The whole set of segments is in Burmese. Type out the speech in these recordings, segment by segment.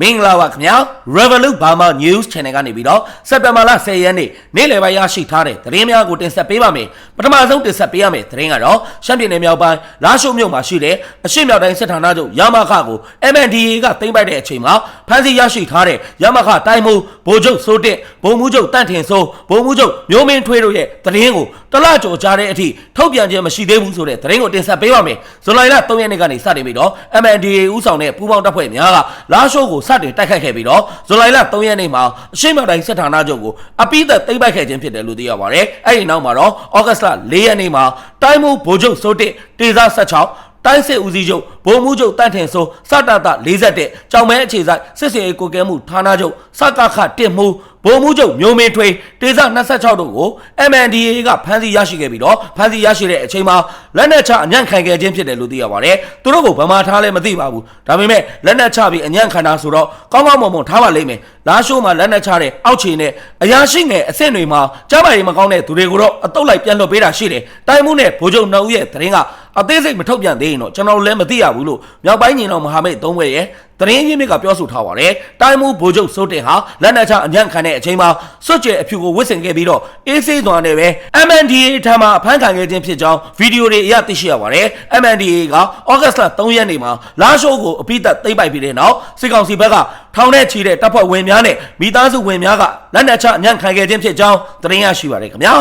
မင်္ဂလာပါခင်ဗျာ Revolut Burma News Channel ကနေပြီးတော့စက်တဘာလ10ရက်နေ့နေ့လယ်ပိုင်းရရှိထားတဲ့သတင်းများကိုတင်ဆက်ပေးပါမယ်ပထမဆုံးတင်ဆက်ပေးရမယ့်သတင်းကတော့ရှမ်းပြည်နယ်မြောက်ပိုင်းလာရှိုးမြို့မှာရှိတဲ့အရှိမြောက်တိုင်းစစ်ဌာနချုပ်ရမခကို MNDAA ကသိမ်းပိုက်တဲ့အချိန်မှာဖမ်းဆီးရရှိထားတဲ့ရမခတိုင်းမှုဗိုလ်ချုပ်စိုးတက်ဗိုလ်မှူးချုပ်တန့်ထင်စိုးဗိုလ်မှူးချုပ်မျိုးမင်းထွေးတို့ရဲ့သတင်းကိုတလကြော်ကြားတဲ့အထိထုတ်ပြန်ခြင်းမရှိသေးဘူးဆိုတဲ့သတင်းကိုတင်ဆက်ပေးပါမယ်ဇူလိုင်လ3ရက်နေ့ကနေစတင်ပြီးတော့ MNDAA ဦးဆောင်တဲ့ပူးပေါင်းတပ်ဖွဲ့များကလာရှိုးကိုစတင်တိုက်ခိုက်ခဲ့ပြီးတော့ဇူလိုင်လ3ရက်နေ့မှာအရှိမြောက်တိုင်းစစ်ဌာနချုပ်ကိုအပိသက်သိမ်းပိုက်ခဲ့ခြင်းဖြစ်တယ်လို့သိရပါတယ်အဲ့ဒီနောက်မှာတော့ဩဂတ်စ်လ4ရက်နေ့မှာတိုင်းမှုဗိုလ်ချုပ်စိုးတက်တေဇာ16တိုင်းစစ်ဦးစီးချုပ်ဗိုလ်မှူးချုပ်တန့်ထင်စိုးစတတ41ကြောင်မဲအခြေဆိုင်စစ်စင်ရေးကိုကဲမှုဌာနချုပ်စကခတစ်မှု ဗိုလ်မှူးချုပ်မျိုးမင်းထွေးတေဇ26တို့ကို MNDAA ကဖမ်းဆီးရရှိခဲ့ပြီးတော့ဖမ်းဆီးရရှိတဲ့အချိန်မှာလက်နက်ချအညံ့ခံခဲ့ခြင်းဖြစ်တယ်လို့သိရပါတယ်သူတို့ကိုဗမာထားလည်းမသိပါဘူးဒါပေမဲ့လက်နက်ချပြီးအညံ့ခံတာဆိုတော့ကောင်းကောင်းမွန်မွန်ထားပါလိမ့်မယ်လာရှိုးမှာလက်နက်ချတဲ့အောက်ခြေနဲ့အရာရှိငယ်အဆင့်တွေမှာကြားပါရင်မကောင်းတဲ့သူတွေကိုတော့အတုတ်လိုက်ပြန်လွှတ်ပေးတာရှိတယ်တိုင်းမှုနဲ့ဗိုလ်ချုပ်နှောက်ရဲ့သတင်းကအသေးစိတ်မထုတ်ပြန်သေးရင်တော့ကျွန်တော်တို့လည်းမသိရဘူးလို့မြောက်ပိုင်းညီတော်မဟာမိတ်သုံးဘွဲ့ရဲ့တရင်ချင်းမြစ်ကပြောဆိုထားပါတယ်တိုင်းမှုဗိုလ်ချုပ်စိုးတင်ဟာလက်နက်ချအညံ့ခံတဲ့အချိန်မှာစွတ်ကျဲအဖြူကိုဝစ်ဆင်ခဲ့ပြီးတော့အေးဆေးသွားနေပဲ MNDAA ထံမှဖမ်းခံခဲ့ခြင်းဖြစ်ကြောင်းဗီဒီယိုတွေအရသိရှိရပါတယ် MNDAA ကဩဂတ်စ်လ3ရက်နေ့မှာလာရှိုးကိုအပိသက်သိမ်းပိုက်ပြီးတဲ့နောက်စစ်ကောင်စီဘက်ကထောင်ထဲချီတဲ့တပ်ဖွဲ့ဝင်များနဲ့မိသားစုဝင်များကလက်နက်ချအညံ့ခံခဲ့ခြင်းဖြစ်ကြောင်းသတင်းရရှိပါတယ်ခင်ဗျာ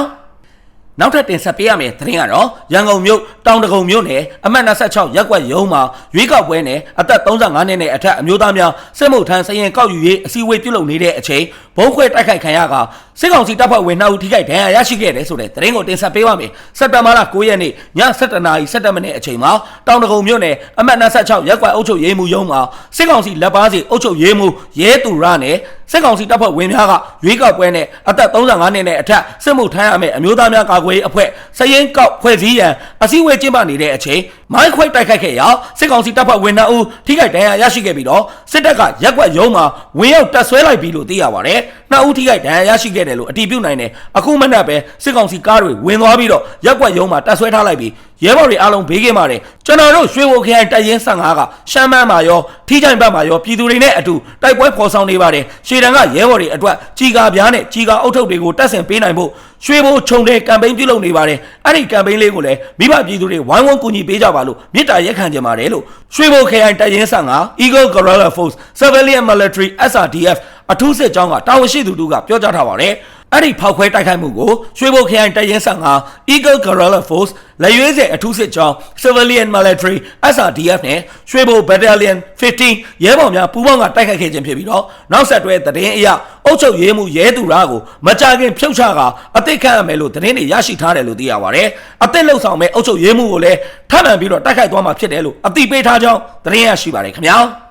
နောက်ထပ်တင်ဆက်ပေးရမယ့်သတင်းကတော့ရန်ကုန်မြို့တောင်တကုံမြို့နယ်အမှတ်26ရပ်ကွက်ရုံးမှာရွေးကောက်ပွဲနယ်အသက်35နှစ်နဲ့အထက်အမျိုးသားများစစ်မှုထမ်းစရင်ကောက်ယူရေးအစည်းအဝေးပြုလုပ်နေတဲ့အချိန်ဘုံခွဲတိုက်ခိုက်ခံရကစစ်ကောင်စီတပ်ဖွဲ့ဝင်နှုတ်ထိခိုက်ဒဏ်ရာရရှိခဲ့တယ်ဆိုတဲ့သတင်းကိုတင်ဆက်ပေးပါမယ်စက်တဘာလ9ရက်နေ့ည7:00နာရီ17မိနစ်အချိန်မှာတောင်တကုံမြို့နယ်အမှတ်26ရပ်ကွက်အုပ်ချုပ်ရေးမှူးရုံးမှာစစ်ကောင်စီလက်ပါစီအုပ်ချုပ်ရေးမှူးရဲသူရနဲ့ စစ်ကောင်စီတပ်ဖွဲ့ဝင်များကရွေးကောက်ပွဲနဲ့အသက်35နှစ်နဲ့အထက်စစ်မှုထမ်းရမယ့်အမျိုးသားများကာကွယ်ရေးအဖွဲ့စရင်ကောက်ဖွဲ့စည်းရန်အစည်းအဝေးကျင်းပနေတဲ့အချိန် မိုင်းခွိတ်တိုက်ခိုက်ခဲ့ရာစစ်ကောင်စီတပ်ဖွဲ့ဝင်နှုတ်ထိခိုက်ဒဏ်ရာရရှိခဲ့ပြီးတော့စစ်တပ်ကရက်ကွက်ရုံးမှာဝင်ရောက်တပ်ဆွဲလိုက်ပြီလို့သိရပါတယ်။နှစ်ဦးထိခိုက်ဒဏ်ရာရရှိခဲ့တယ်လို့အတည်ပြုနိုင်တယ်။အခုမနက်ပဲစစ်ကောင်စီကားတွေဝင်သွားပြီးတော့ရက်ကွက်ရုံးမှာတပ်ဆွဲထားလိုက်ပြီးရဲဘော်တွေအားလုံးဘေးကင်းပါတယ်ကျွန်တော်တို့ရွှေဘိုခရိုင်တပ်ရင်း15ကရှမ်းမန်းမှာရောထိကြိုင်ဘက်မှာရောပြည်သူတွေနဲ့အတူတိုက်ပွဲဖော်ဆောင်နေပါတယ်ရှေတန်ကရဲဘော်တွေအတွက်ကြီးကာပြားနဲ့ကြီးကာအုပ်ထုပ်တွေကိုတက်ဆင်ပေးနိုင်ဖို့ရွှေဘိုခြုံတဲ့ကမ်ပိန်းပြုလုပ်နေပါတယ်အဲ့ဒီကမ်ပိန်းလေးကိုလည်းမိဘပြည်သူတွေဝိုင်းဝန်းကူညီပေးကြပါလို့မြစ်တာရက်ခံကြပါတယ်လို့ရွှေဘိုခရိုင်တပ်ရင်း15 Eagle Guerrilla Force Civilian Military SRDF အထူးစစ်ကြောင်းကတာဝန်ရှိသူတို့ကပြောကြားထားပါတယ် အဲ့ဒီဖောက်ခွဲတိုက်ခိုက်မှုကိုရွှေဘိုခရိုင်တရင်15 Eagle Guerrilla Force လက်ရွေးစဲအထူးစစ်ကြောင်း Civilian Military SRDF နဲ့ရွှေဘို Battalion 15ရဲဘော်များပူးပေါင်းကတိုက်ခိုက်ခဲ့ခြင်းဖြစ်ပြီးတော့နောက်ဆက်တွဲသတင်းအရအုပ်ချုပ်ရေးမှုရဲသူရာကိုမကြခင်ဖြုတ်ချကအသိခံရမယ်လို့သတင်းတွေရရှိထားတယ်လို့သိရပါတယ်အသိလှုပ်ဆောင်မဲ့အုပ်ချုပ်ရေးမှုကိုလည်းထပ်မံပြီးတော့တိုက်ခိုက်သွားမှာဖြစ်တယ်လို့အသိပေးထားကြောင်းသတင်းရရှိပါတယ်ခင်ဗျာ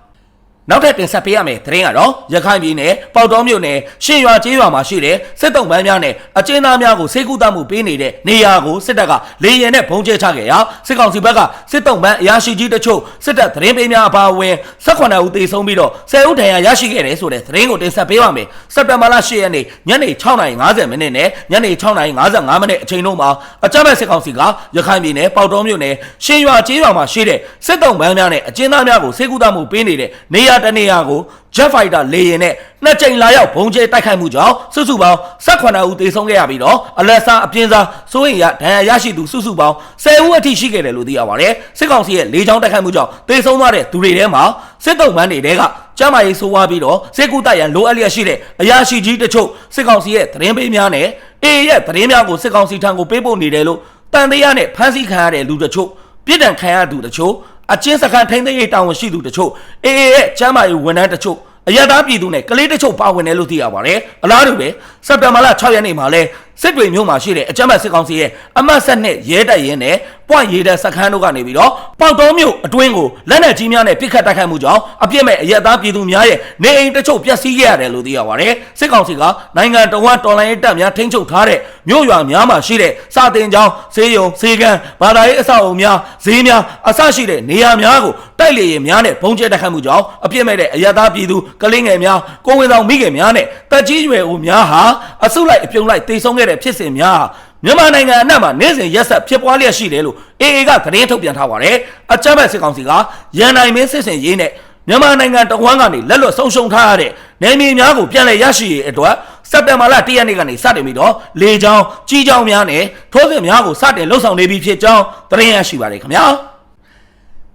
နောက်ထပ်တင်ဆက်ပေးရမယ့်သတင်းကတော့ရခိုင်ပြည်နယ်ပေါတော်မြို့နယ်ရှင်ရွာကျေးရွာမှာရှိတဲ့စစ်တုံးပန်းများနဲ့အကျဉ်းသားများကိုစေကူတမှုပေးနေတဲ့နေရာကိုစစ်တပ်ကလေရင်နဲ့ဘုံကျဲချခဲ့ရာစစ်ကောင်စီဘက်ကစစ်တုံးပန်းအရာရှိကြီးတချို့စစ်တပ်သတင်းပေးများအပါအဝင်18ဦးသေဆုံးပြီးတော့10ဦးဒဏ်ရာရရှိခဲ့တယ်ဆိုတဲ့သတင်းကိုတင်ဆက်ပေးပါမယ်စက်တင်ဘာလ10ရက်နေ့ညနေ6:50မိနစ်နဲ့ညနေ6:55မိနစ်အချိန်တို့မှာအကြမ်းဖက်စစ်ကောင်စီကရခိုင်ပြည်နယ်ပေါတော်မြို့နယ်ရှင်ရွာကျေးရွာမှာရှိတဲ့စစ်တုံးပန်းများနဲ့အကျဉ်းသားများကိုစေကူတမှုပေးနေတဲ့နေရာတနေရာကို Jet Fighter လေယာဉ်နဲ့နှစ်ကြိမ်လာရောက်ဘုံကျဲတိုက်ခိုက်မှုကြောင့်စုစုပေါင်း18ဦးသေဆုံးခဲ့ရပြီးတော့အလက်စားအပြင်းစားစိုးရိမ်ရဒဏ်ရာရရှိသူစုစုပေါင်း10ဦးအထိရှိခဲ့တယ်လို့သိရပါတယ်စစ်ကောင်စီရဲ့လေကြောင်းတိုက်ခိုက်မှုကြောင့်သေဆုံးသွားတဲ့သူတွေထဲမှာစစ်တုံးပန်းတွေတဲကကျမ်းမာရေးဆိုးဝါးပြီးတော့စစ်ကူတိုက်ရန်လိုအပ်လျက်ရှိတဲ့အရာရှိကြီးတချို့စစ်ကောင်စီရဲ့သတင်းပေးများနဲ့အေးရဲ့သတင်းများကိုစစ်ကောင်စီထံကိုပေးပို့နေတယ်လို့တန်တရားနဲ့ဖမ်းဆီးခံရတဲ့လူတချို့ပြစ်ဒဏ်ခံရသူတချို့ အချင်းစခန်းထိန်းသိမ်းရေးတာဝန်ရှိသူတချို့အေအေရဲ့ကျမ်းမာရေးဝန်ထမ်းတချို့အရသာပြည်သူနဲ့ကလေးတချို့ပါဝင်တယ်လို့သိရပါတယ်အလားတူပဲစက်တဘာလ6ရက်နေ့မှာလဲစစ်တွေမြို့မှာရှိတဲ့အကြမ်းဖက်စစ်ကောင်စီရဲ့အမတ်ဆက်နဲ့ရဲတပ်ရင်းနဲ့ ပွိုင်ရဲတပ်စခန်းတို့ကနေပြီးတော့ပေါတော်မြို့အတွင်းကိုလက်နက်ကြီးများနဲ့ပစ်ခတ်တိုက်ခိုက်မှုကြောင့်အပြစ်မဲ့အရသာပြည်သူများရဲ့နေအိမ်တချို့ပျက်စီးခဲ့ရတယ်လို့သိရပါတယ်စစ်ကောင်စီကနိုင်ငံတော်ဝန်တော်လိုင်းရေးတပ်များထိန်းချုပ်ထားတဲ့မြို့ရွာများမှာရှိတဲ့စာတင်ကျောင်းဈေးရုံဈေးကန်းဘာသာရေးအဆောက်အအုံများဈေးများအစရှိတဲ့နေရာများကိုတိုက်လေရင်များနဲ့ဘုံကျဲတိုက်ခိုက်မှုကြောင့်အပြစ်မဲ့တဲ့အရသာပြည်သူကလေးငယ်များကိုဝင်ဆောင်မိခင်များနဲ့တက်ကြီးရွယ်ဦးများဟာအစုလိုက်အပြုံလိုက်တိတ်ဆုံးခဲ့တဲ့ဖြစ်စဉ်များ မြန်မာနိုင်ငံအနှံ့မှာနေ့စဉ်ရက်ဆက်ဖြစ်ပွားလျက်ရှိတယ်လို့ AA ကသတင်းထုတ်ပြန်ထားပါတယ်။အကြမ်းဖက်စစ်ကောင်စီကရန်နိုင်မင်းစစ်စင်ရေးနဲ့မြန်မာနိုင်ငံတဝန်းကနေလက်လွတ်ဆုံးရှုံးထားရတဲ့နယ်မြေများကိုပြန်လည်ရရှိရေးအတွက်စက်တင်ဘာလ၁ရက်နေ့ကနေစတင်ပြီးတော့လေကြောင်းကြီးကြောင်းများနဲ့ထိုးစစ်များကိုစတင်လှုပ်ဆောင်နေပြီဖြစ်ကြောင်းသတင်းရရှိပါတယ်ခင်ဗျာ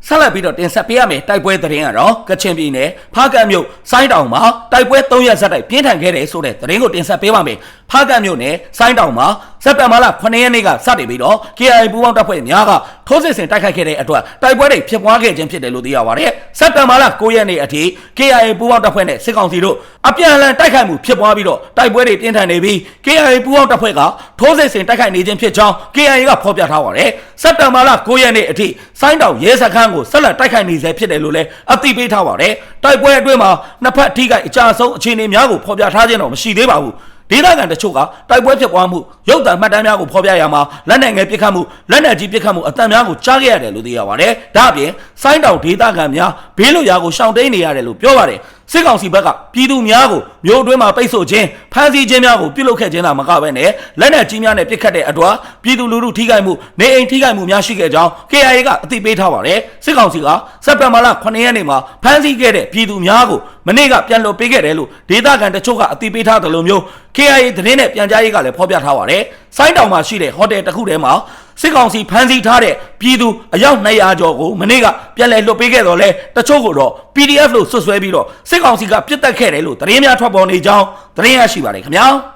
ဆက်လက်ပြီးတော့တင်ဆက်ပေးရမယ်တိုက်ပွဲသတင်းကတော့ကချင်ပြည်နယ်ဖားကန့်မြို့စိုင်းတောင်မှာတိုက်ပွဲ3ရက်ဆက်တိုက်ပြင်းထန်ခဲ့တယ်ဆိုတဲ့သတင်းကိုတင်ဆက်ပေးပါမယ်ဖားကန့်မြို့နယ်စိုင်းတောင်မှာ စက်တင်ဘာလ9ရက်နေ့ကစတင်ပြီးတော့ KIA ပူးပေါင်းတပ်ဖွဲ့များကထိုးစစ်ဆင်တိုက်ခိုက်ခဲ့တဲ့အတွက်တိုက်ပွဲတွေဖြစ်ပွားခဲ့ခြင်းဖြစ်တယ်လို့သိရပါတယ်စက်တင်ဘာလ9ရက်နေ့အထိ KIA ပူးပေါင်းတပ်ဖွဲ့နဲ့စစ်ကောင်စီတို့အပြန်အလှန်တိုက်ခိုက်မှုဖြစ်ပွားပြီးတော့တိုက်ပွဲတွေပြင်းထန်နေပြီး KIA ပူးပေါင်းတပ်ဖွဲ့ကထိုးစစ်ဆင်တိုက်ခိုက်နေခြင်းဖြစ်ကြောင်း KIA ကဖော်ပြထားပါတယ်စက်တင်ဘာလ9ရက်နေ့အထိစိုင်းတောင်ရဲစခန်းကိုဆက်လက်တိုက်ခိုက်နေဆဲဖြစ်တယ်လို့လည်းအသိပေးထားပါတယ်တိုက်ပွဲအတွင်းမှာနှစ်ဖက်ထိခိုက်အကြဆုံးအခြေအနေများကိုဖော်ပြထားခြင်းတော့မရှိသေးပါဘူး ဒေသခံတချို့ကတိုက်ပွဲဖြစ်ပွားမှုရုပ်သံမှတ်တမ်းများကိုဖော်ပြရမှာလက်နက်ငယ်ပစ်ခတ်မှုလက်နက်ကြီးပစ်ခတ်မှုအတန်များကိုကြားခဲ့ရတယ်လို့သိရပါတယ်။ဒါ့အပြင်စိုင်းတောင်ဒေသခံများဘေးလွတ်ရာကိုရှောင်တိန်နေရတယ်လို့ပြောပါတယ်။စစ်ကောင်စီဘက်ကပြည်သူများကိုမြို့အတွင်းမှာပိတ်ဆို့ခြင်းဖမ်းဆီးခြင်းများကိုပြုလုပ်ခဲ့ခြင်းသာမကဘဲနဲ့လက်နက်ကြီးများနဲ့ပစ်ခတ်တဲ့အတွက်ပြည်သူလူထုထိခိုက်မှုနေအိမ်ထိခိုက်မှုများရှိခဲ့ကြောင်း KIA ကအသိပေးထားပါတယ်။စစ်ကောင်စီကစက်တင်ဘာလ9ရက်နေ့မှာဖမ်းဆီးခဲ့တဲ့ပြည်သူများကိုမနေ့ကပြန်လွှတ်ပေးခဲ့တယ်လို့ဒေသခံတချို့ကအသိပေးထားတယ်လို့မျိုး KIA သတင်းနဲ့ပြန်ကြားရေးကလည်းဖော်ပြထားပါတယ်။ စိုင်းတောင်မှာရှိတဲ့ဟိုတယ်တစ်ခုထဲမှာစစ်ကောင်စီဖမ်းဆီးထားတဲ့ပြည်သူအယောက်200ကျော်ကိုမနေ့ကပြန်လည်လွှတ်ပေးခဲ့တော့လဲတချို့ကိုတော့ PDF လို့ဆွဆွဲပြီးတော့စစ်ကောင်စီကပြစ်တက်ခဲ့တယ်လို့သတင်းများထွက်ပေါ်နေကြောင်းသတင်းရရှိပါတယ်ခင်ဗျာ။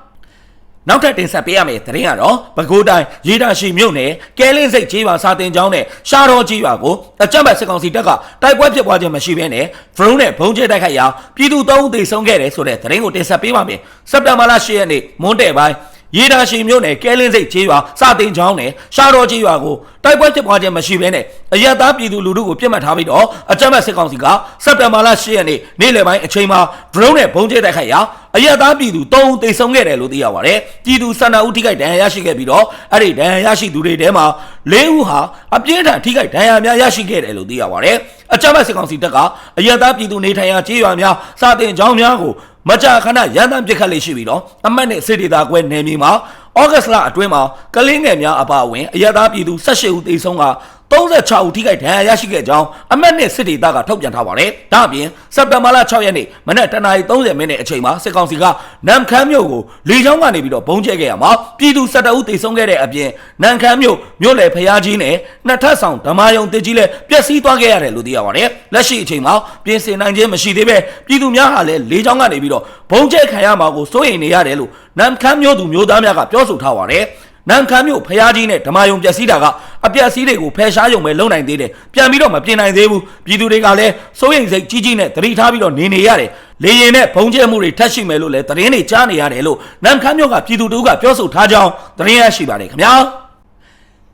နောက်ထပ်တင်ဆက်ပေးရမယ့်သတင်းကတော့ပဲခူးတိုင်းရေတာရှိမြို့နယ်ကဲလင်းစိတ်ကြီးပါစာတင်ကျောင်းနဲ့ရှားတော်ကြီးပါကိုအကြမ်းဖက်စစ်ကောင်စီတပ်ကတိုက်ပွဲဖြစ်ပွားခြင်းမရှိဘဲနဲ့ဖရုံးနဲ့ဘုံကျဲတိုက်ခိုက်ရာပြည်သူ၃ဦးသေဆုံးခဲ့တယ်ဆိုတဲ့သတင်းကိုတင်ဆက်ပေးပါမယ်။စက်တင်ဘာလ10ရက်နေ့မွန်းတဲ့ပိုင်း ရေတာရှိမြို့နယ်ကဲလင်းစိတ်ကြီးပါစာတင်ကျောင်းနဲ့ရှားတော်ကြီးပါကိုတိုက်ပွဲဖြစ်ပွားခြင်းမရှိဘဲနဲ့အရက်သားပြည်သူလူထုကိုပြစ်မှတ်ထားပြီးတော့အကြမ်းဖက်စစ်ကောင်စီကစက်တင်ဘာလ10ရက်နေ့နေ့လယ်ပိုင်းအချိန်မှာဒရုန်းနဲ့ဘုံကျဲတိုက်ခိုက်ရာအရက်သားပြည်သူ၃ဦးသေဆုံးခဲ့တယ်လို့သိရပါတယ်။ပြည်သူ12ဦးထိခိုက်ဒဏ်ရာရရှိခဲ့ပြီးတော့အဲ့ဒီဒဏ်ရာရရှိသူတွေထဲမှာ၄ဦးဟာအပြင်းထန်ထိခိုက်ဒဏ်ရာများရရှိခဲ့တယ်လို့သိရပါတယ်။အကြမ်းဖက်စစ်ကောင်စီတပ်ကအရက်သားပြည်သူနေထိုင်ရာကြေးရွာများစာတင်ကျောင်းများကို မကြာခဏရန်တမ်းပစ်ခတ်လေးရှိပြီးတော့အမတ်နဲ့စစ်ဒေသကွဲနယ်မြေမှာဩဂတ်စ်လအတွင်းမှာကလင်းငယ်များအပါအဝင်အရက်သားပြည်သူ18ဦးသေဆုံးက 36ဦးထိခိုက်ဒဏ်ရာရရှိခဲ့ကြောင်းအမတ်နဲ့စစ်ဒေသကထုတ်ပြန်ထားပါတယ်။ဒါ့အပြင်စက်တင်ဘာလ6ရက်နေ့မနက်7:30မိနစ်အချိန်မှာစစ်ကောင်စီကနမ်ခမ်းမြို့ကိုလေကြောင်းကနေပြီးတော့ဘုံကျဲခဲ့ရမှာပြည်သူ17ဦးသေဆုံးခဲ့တဲ့အပြင်နမ်ခမ်းမြို့မြို့လယ်ဖျားကြီးနဲ့နှစ်ထပ်ဆောင်ဓမ္မယုံတစ်ကြီးလည်းပျက်စီးသွားခဲ့ရတယ်လို့သိရပါတယ်။လက်ရှိအချိန်မှာပြင်ဆင်နိုင်ခြင်းမရှိသေးပဲပြည်သူများဟာလည်းလေကြောင်းကနေပြီးတော့ဘုံကျဲခံရမှာကိုစိုးရိမ်နေရတယ်လို့နမ်ခမ်းမြို့သူမျိုးသားများကပြောဆိုထားပါတယ်။ နမ်ခမ်းမြို့ဖျားကြီးနဲ့ဓမာယုံပျက်စီးတာကအပျက်စီးတွေကိုဖယ်ရှားယုံပဲလုံနိုင်သေးတယ်ပြန်ပြီးတော့မပြင်နိုင်သေးဘူးပြည်သူတွေကလည်းစိုးရိမ်စိတ်ကြီးကြီးနဲ့တတိထားပြီးတော့နေနေရတယ်လေရင်နဲ့ဘုံကျဲမှုတွေထပ်ရှိမယ်လို့လည်းသတင်းတွေကြားနေရတယ်လို့နမ်ခမ်းမြို့ကပြည်သူတို့ကပြောဆိုထားကြောင်းသတင်းရရှိပါတယ်ခင်ဗျာ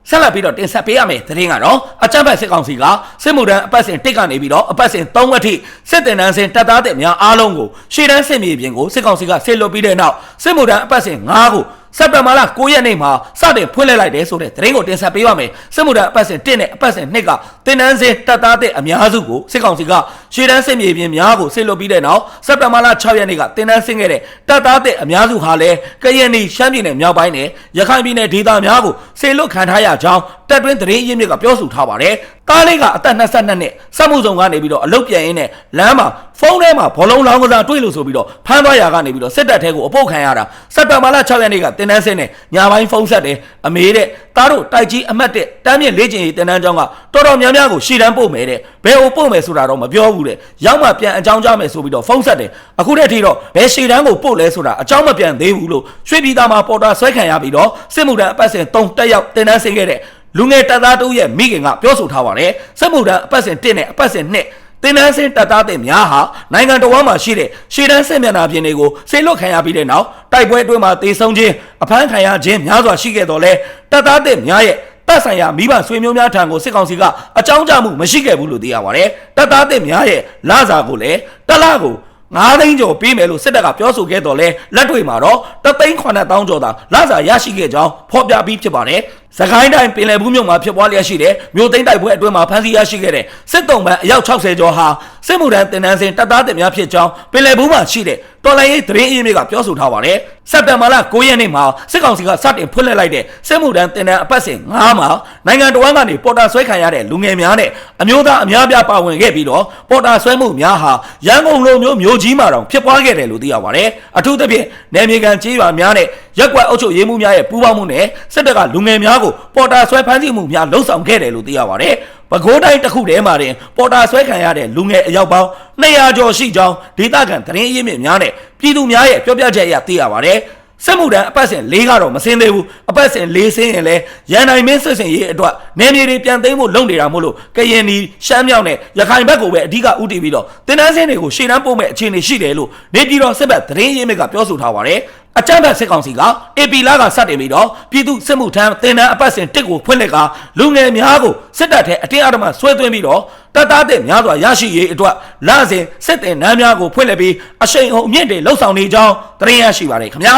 ဆက်လက်ပြီးတော့တင်ဆက်ပေးရမယ်သတင်းကတော့အကြမ်းဖက်စစ်ကောင်စီကစစ်မှုထမ်းအပတ်စဉ်တစ်ကနေပြီးတော့အပတ်စဉ်3ဝက်ထိစစ်တင်တန်းစဉ်တပ်သားတဲ့များအားလုံးကိုရှေ့တန်းစစ်မြေပြင်ကိုစစ်ကောင်စီကဆစ်လွတ်ပြီးတဲ့နောက်စစ်မှုထမ်းအပတ်စဉ်9ကို စက်တင်ဘာလ9ရက်နေ့မှာစတင်ဖွင့်လှစ်လိုက်တယ်ဆိုတဲ့သတင်းကိုတင်ဆက်ပေးပါမယ်စစ်မှုထမ်းအပတ်စဉ်1နဲ့အပတ်စဉ်2ကတင်တန်းစဉ်တပ်သားတဲ့အများစုကိုစစ်ကောင်စီကရှေ့တန်းစစ်မြေပြင်များကိုဆစ်လွတ်ပြီးတဲ့နောက်စက်တင်ဘာလ6ရက်နေ့ကတင်တန်းဆင်းခဲ့တဲ့တပ်သားတဲ့အများစုဟာလည်းကရင်နီရှမ်းပြည်နယ်မြောက်ပိုင်းနဲ့ရခိုင်ပြည်နယ်ဒေသများကိုဆေလွတ်ခံထားရကြောင်းတပ်တွင်းသတင်းရင်းမြစ်ကပြောဆိုထားပါတယ်။ကားလေးကအသက်22နှစ်စက်မှုဆောင်ကနေပြီးတော့အလုတ်ပြန်ရင်းနဲ့လမ်းမှာဖုန်းထဲမှာဘောလုံးလောင်းကစားတွေ့လို့ဆိုပြီးတော့ဖမ်းသွားရကနေပြီးတော့စစ်တပ်ထဲကိုအပုတ်ခံရတာစက်တဘာလ6ရက်နေ့ကတင်တန်းစင်းနဲ့ညာပိုင်းဖုန်းဆက်တယ်အမေတဲ့သားတို့တိုက်ကြီးအမတ်တဲ့တမ်းမြင့်လေ့ကျင့်ရေးတင်တန်းကျောင်းကတော်တော်များများကိုရှီတန်းပို့မယ်တဲ့ဘယ်ဟိုပို့မယ်ဆိုတာတော့မပြောဘူးတဲ့ရောက်မှပြန်အကြောင်းကြားမယ်ဆိုပြီးတော့ဖုန်းဆက်တယ်အခုတည်းထိတော့ဘယ်ရှီတန်းကိုပို့လဲဆိုတာအကြောင်းမပြန်သေးဘူးလို့ရွှေပြည်သားမှာပေါ်တာဆွဲခံရပြီးတော့စစ်မှုထမ်းအပတ်စဉ်3တက်ရောက်တင်တန်းဆင်းခဲ့တဲ့လူငယ်တပ်သားတို့ရဲ့မိခင်ကပြောဆိုထားပါတယ်စစ်မှုထမ်းအပတ်စဉ်1နဲ့အပတ်စဉ်2 တင်နန်းစင်တပ်သားတဲ့များဟာနိုင်ငံတော်မှာရှိတဲ့ရှေ့တန်းစစ်မျက်နှာပြင်တွေကိုဆေလွတ်ခံရပြီးတဲ့နောက်တိုက်ပွဲအတွင်းမှာတေဆုံးခြင်းအဖမ်းခံရခြင်းများစွာရှိခဲ့တော်လဲတပ်သားတဲ့များရဲ့တပ်ဆိုင်ရာမိဘဆွေမျိုးများထံကိုစစ်ကောင်စီကအကြောင်းကြားမှုမရှိခဲ့ဘူးလို့သိရပါတယ်တပ်သားတဲ့များရဲ့လစာကိုလည်းတစ်လကို9သိန်းကျော်ပေးမယ်လို့စစ်တပ်ကပြောဆိုခဲ့တော့လဲလက်တွေ့မှာတော့3သိန်း9000ကျော်သာလစာရရှိခဲ့ကြောင်းဖော်ပြပြီးဖြစ်ပါတယ် စကိုင်းတိုင်းပင်လယ်ဘူးမြို့မှာဖြစ်ပွားလျက်ရှိတဲ့မြို့သိမ်းတိုက်ပွဲအတွင်းမှာဖမ်းဆီးရရှိခဲ့တဲ့စစ်တုံးပန်းအယောက်60ကျော်ဟာစစ်မှုထမ်းတင်နန်းစဉ်တပ်သားတင်များဖြစ်ကြောင်းပင်လယ်ဘူးမှာရှိတဲ့တော်လိုင်းရေးသတင်းအရင်းမြစ်ကပြောဆိုထားပါတယ်။စက်တင်ဘာလ9ရက်နေ့မှာစစ်ကောင်စီကစတင်ဖွင့်လှစ်လိုက်တဲ့စစ်မှုထမ်းတင်နန်းအပတ်စဉ်9မှာနိုင်ငံတော်ဝန်ကနေပေါ်တာဆွဲခံရတဲ့လူငယ်များနဲ့အမျိုးသားအများပြားပါဝင်ခဲ့ပြီးတော့ပေါ်တာဆွဲမှုများဟာရန်ကုန်လိုမျိုးမျိုးကြီးမှာတောင်ဖြစ်ပွားခဲ့တယ်လို့သိရပါတယ်။အထူးသဖြင့်နယ်မြေကန်ကြီးရွာများနဲ့ရက်ကွက်အုပ်ချုပ်ရေးမှုများရဲ့ပူးပေါင်းမှုနဲ့စစ်တပ်ကလူငယ်များကိုပေါ်တာဆွဲဖမ်းဆီးမှုများလှုံ့ဆော်ခဲ့တယ်လို့သိရပါတယ်။ပဲခူးတိုင်းတစ်ခုတည်းမှာတင်ပေါ်တာဆွဲခံရတဲ့လူငယ်အယောက်ပေါင်း200ကျော်ရှိကြောင်းဒေသခံသတင်းအရင်းမြစ်များနဲ့ပြည်သူများရဲ့ပြောပြချက်အရသိရပါတယ်။စစ်မှုထမ်းအပတ်စဉ်၄ကတော့မစင်းသေးဘူးအပတ်စဉ်၄စင်းရင်လဲရန်နိုင်မင်းစစ်စင်ရေးအတွက်နေမြေတွေပြန်သိမ်းဖို့လုပ်နေတာမို့လို့ကရင်နီရှမ်းမြောက်နဲ့ရခိုင်ဘက်ကိုပဲအဓိကဥတည်ပြီးတော့တင်နန်းစင်းတွေကိုရှေ့တန်းပို့မဲ့အခြေအနေရှိတယ်လို့နေပြည်တော်စစ်ဘက်သတင်းရင်းမြစ်ကပြောဆိုထားပါတယ် အကြမ်းဖက်စစ်ကောင်စီက AP လာကစတင်ပြီးတော့ပြည်သူစစ်မှုထမ်းတင်နန်းအပတ်စဉ်တစ်ကိုဖွင့်လှစ်ကလူငယ်များကိုစစ်တပ်ထဲအတင်းအဓမ္မဆွဲသွင်းပြီးတော့တပ်သားတဲ့များစွာရရှိရေးအတွက်လစဉ်စစ်တင်နန်းများကိုဖွင့်လှစ်ပြီးအရှိန်အဟုန်အမြင့်တွေလှုပ်ဆောင်နေကြောင်းသတင်းရရှိပါတယ်ခင်ဗျာ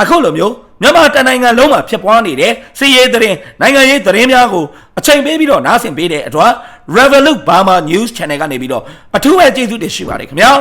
အခုလိုမျိုးမြန်မာတန်နိုင်ငံလုံးမှာဖြစ်ပွားနေတဲ့စီးရေးသတင်းနိုင်ငံရေးသတင်းများကိုအချိန်ပေးပြီးတော့နားဆင်ပေးတဲ့အတွက် Revolut Burma News Channel ကနေပြီးတော့အထူးပဲကျေးဇူးတင်ရှိပါတယ်ခင်ဗျာ